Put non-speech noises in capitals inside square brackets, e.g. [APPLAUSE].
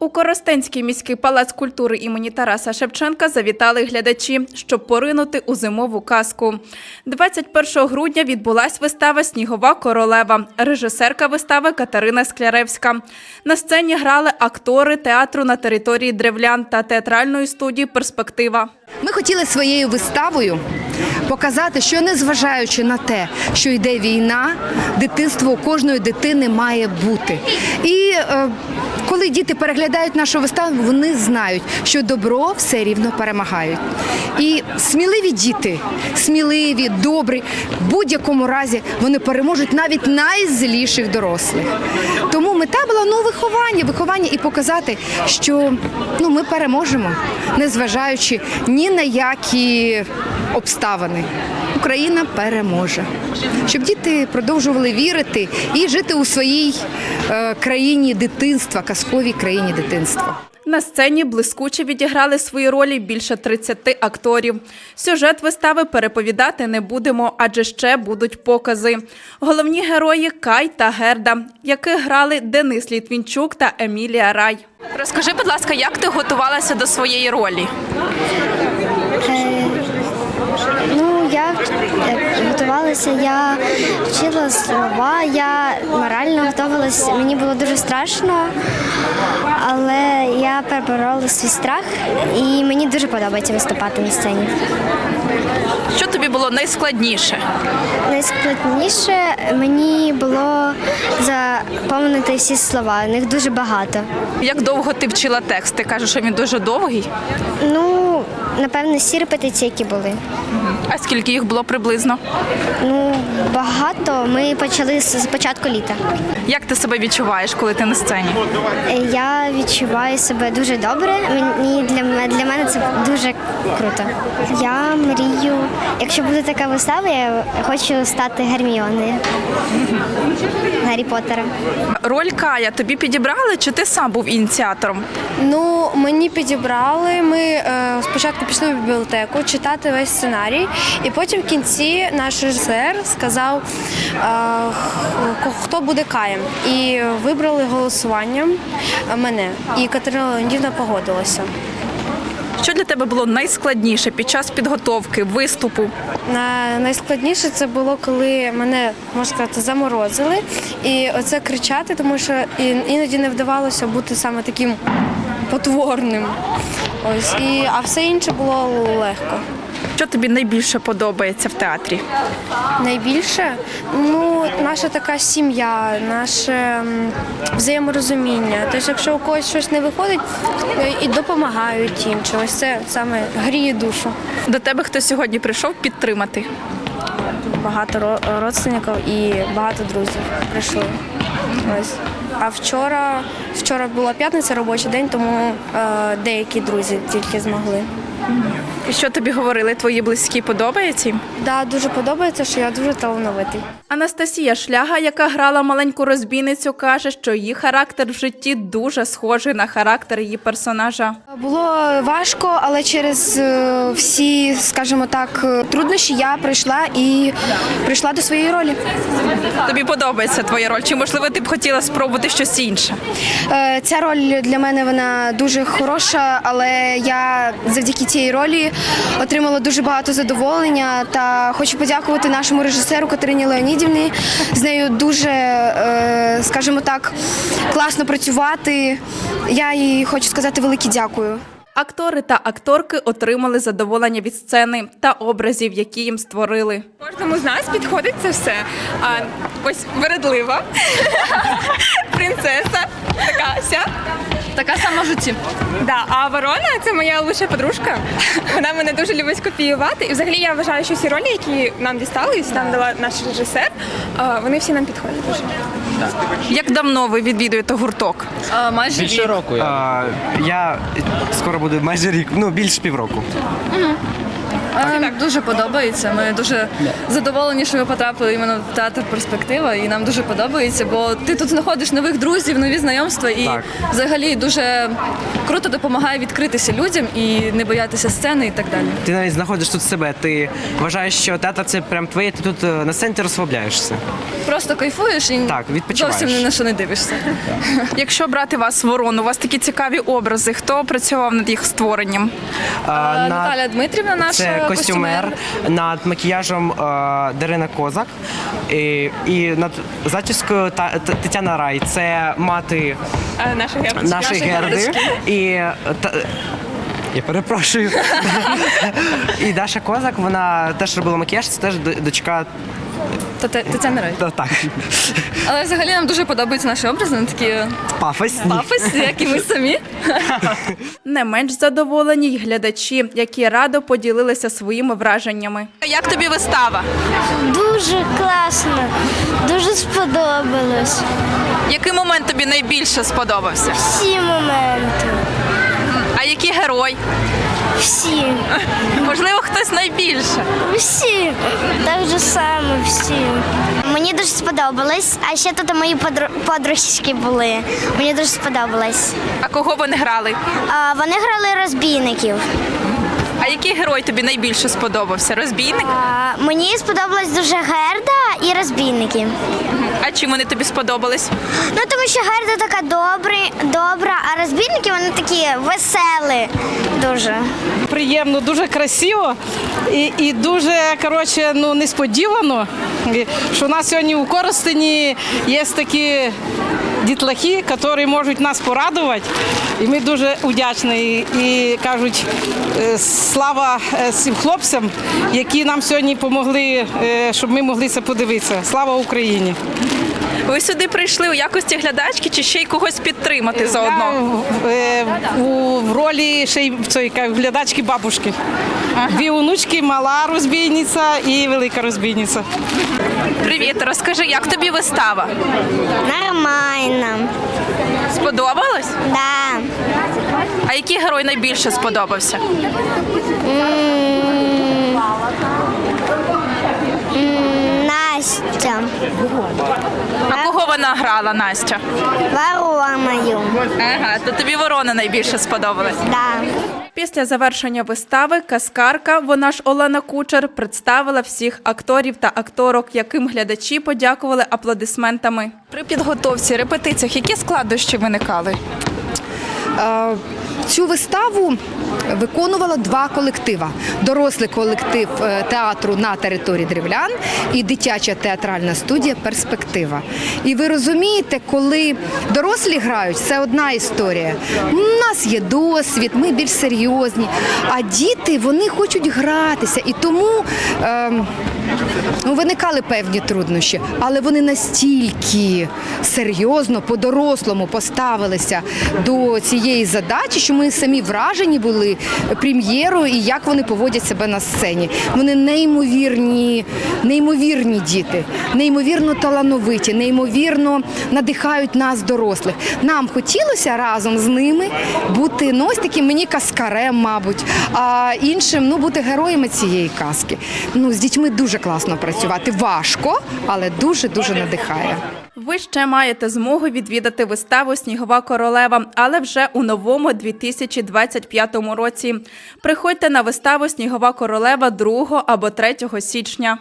У Коростенський міський палац культури імені Тараса Шевченка завітали глядачі, щоб поринути у зимову казку. 21 грудня відбулась вистава Снігова королева, режисерка вистави Катерина Скляревська. На сцені грали актори театру на території древлян та театральної студії Перспектива. Ми хотіли своєю виставою показати, що незважаючи на те, що йде війна, дитинство у кожної дитини має бути. І е, коли діти переглядають нашу виставу, вони знають, що добро все рівно перемагають. І сміливі діти, сміливі, добрі, в будь-якому разі вони переможуть навіть найзліших дорослих. Тому мета була ну виховання, виховання і показати, що ну ми переможемо, незважаючи ні на які обставини. Україна переможе, щоб діти продовжували вірити і жити у своїй е, країні дитинства, казковій країні дитинства. На сцені блискуче відіграли свої ролі більше 30 акторів. Сюжет вистави переповідати не будемо, адже ще будуть покази. Головні герої Кай та Герда, яких грали Денис Літвінчук та Емілія Рай. Розкажи, будь ласка, як ти готувалася до своєї ролі? Я е, готувалася, я вчила слова, я морально готувалася. Мені було дуже страшно, але я переборола свій страх і мені дуже подобається виступати на сцені. Що тобі було найскладніше? Найскладніше мені було заповнити всі слова, їх дуже багато. Як довго ти вчила текст? Ти кажеш, що він дуже довгий. Ну, напевно, всі репетиції, які були. А скільки їх було приблизно? Ну, багато. Ми почали з початку літа. Як ти себе відчуваєш, коли ти на сцені? Я відчуваю себе дуже добре. Мені для мене для мене це дуже круто. Я мрію, якщо буде така вистава, я хочу стати Герміоною Гаррі Поттера. Роль Кая тобі підібрали, чи ти сам був ініціатором? Ну, мені підібрали. Ми е, спочатку пішли в бібліотеку читати весь сценарій, і потім в кінці наш режисер сказав, хто буде каєм. І вибрали голосуванням мене. І Катерина Леонідівна погодилася. Що для тебе було найскладніше під час підготовки, виступу? Найскладніше це було, коли мене можна сказати заморозили, і оце кричати, тому що іноді не вдавалося бути саме таким потворним. Ось і а все інше було легко. Що тобі найбільше подобається в театрі? Найбільше ну наша така сім'я, наше взаєморозуміння. Тобто, якщо у когось щось не виходить, е, і допомагають іншим. Ось це саме гріє душу. До тебе хто сьогодні прийшов підтримати? багато родственників і багато друзів прийшли. Ось. А вчора, вчора була п'ятниця, робочий день, тому е, деякі друзі тільки змогли. І що тобі говорили? Твої близькі подобається їм? Да, дуже подобається, що я дуже талановитий. Анастасія Шляга, яка грала маленьку розбійницю, каже, що її характер в житті дуже схожий на характер її персонажа. Було важко, але через е, всі, скажімо так, е, труднощі я прийшла і прийшла до своєї ролі. Тобі подобається твоя роль? Чи можливо ти б хотіла спробувати щось інше? Е, Ця роль для мене вона дуже хороша, але я завдяки цій ролі отримала дуже багато задоволення та хочу подякувати нашому режисеру Катерині Леонідівні. З нею дуже, е, скажімо так, класно працювати. Я їй хочу сказати велике дякую. Актори та акторки отримали задоволення від сцени та образів, які їм створили. Кожному з нас підходить це все. А, ось вередлива, [LAUGHS] принцеса, така ся. Така сама в житті. Да, а ворона це моя лучша подружка. Вона мене дуже любить копіювати. І взагалі я вважаю, що всі ролі, які нам дістались, нам дала наш режисер, а, вони всі нам підходять дуже. Як давно ви відвідуєте гурток? А, майже Більше року. Я. А, я скоро буде майже рік, ну більш півроку. А, дуже подобається. Ми дуже задоволені, що ми потрапили іменно в театр перспектива, і нам дуже подобається, бо ти тут знаходиш нових друзів, нові знайомства, і Так. взагалі дуже круто допомагає відкритися людям і не боятися сцени і так далі. Ти навіть знаходиш тут себе. Ти вважаєш, що театр це прям твоє, ти тут е, на сцені ти розслабляєшся. Просто кайфуєш і Так, відпочиваєш. зовсім ні на що не дивишся. [LAUGHS] Якщо брати вас ворону, у вас такі цікаві образи. Хто працював над їх створенням? А, А, на- Наталя Дмитрівна, наша Це костюмер над макіяжем е, Дарина Козак і, над зачіскою Тетяна Рай. Це мати герцогиня. нашої Герди. І е, я перепрошую. [LAUGHS] і Даша Козак, вона теж робила макіяж, це теж дочка. Та- Тетяна Рай. Та, так, Але взагалі нам дуже подобаються наші образи, вони такі пафосні. пафосні, як і ми самі. Не менш задоволені й глядачі, які радо поділилися своїми враженнями. Як тобі вистава? Дуже класно, дуже сподобалось. Який момент тобі найбільше сподобався? Всі моменти, А який герой? Всі, Можливо, хтось найбільше. всі, так же само всі. Мені дуже сподобалось, а ще тут мої подру- подружки були. Мені дуже сподобалось. А кого вони грали? А, вони грали розбійників. А який герой тобі найбільше сподобався? Розбійник? А, мені сподобалась дуже Герда і розбійники. А чим вони тобі сподобались? Ну тому що Герда така добра, а розбійники вони такі веселі. Дуже. приємно, дуже красиво і, і дуже коротше, ну, несподівано, що у нас сьогодні у Коростені є такі дітлахи, які можуть нас порадувати. І ми дуже вдячні. І, і кажуть, е, слава е, цим хлопцям, які нам сьогодні допомогли, е, щоб ми могли це подивитися. Слава Україні! Ви сюди прийшли у якості глядачки чи ще й когось підтримати заодно? Я, е, у в ролі ще й цієї глядачки бабушки. Дві онучки, мала розбійниця і велика розбійниця. Привіт, розкажи, як тобі вистава? Нормально. Сподобалось? Да. А який герой найбільше сподобався? Настя. Вона грала, Настя? Вороною. Ага, то тобі ворона найбільше сподобалась. Да. Після завершення вистави каскарка, вона ж Олена Кучер, представила всіх акторів та акторок, яким глядачі подякували аплодисментами. При підготовці, репетиціях, які складнощі виникали? Е, Цю виставу виконувало два колектива: дорослий колектив е, театру на території древлян і дитяча театральна студія Перспектива. І ви розумієте, коли дорослі грають, це одна історія. У нас є досвід, ми більш серйозні. А діти вони хочуть гратися, і тому. Ну, виникали певні труднощі, але вони настільки серйозно, по-дорослому поставилися до цієї задачі, що ми самі вражені були прем'єрою і як вони поводять себе на сцені. Вони неймовірні, неймовірні діти, неймовірно талановиті, неймовірно надихають нас, дорослих. Нам хотілося разом з ними бути ну, ось таким мені каскарем, мабуть, а іншим ну, бути героями цієї казки. Ну, з дітьми дуже класно працювати. Важко, але дуже-дуже надихає. Ви ще маєте змогу відвідати виставу Снігова королева, але вже у новому 2025 році. Приходьте на виставу Снігова королева 2 або 3 січня.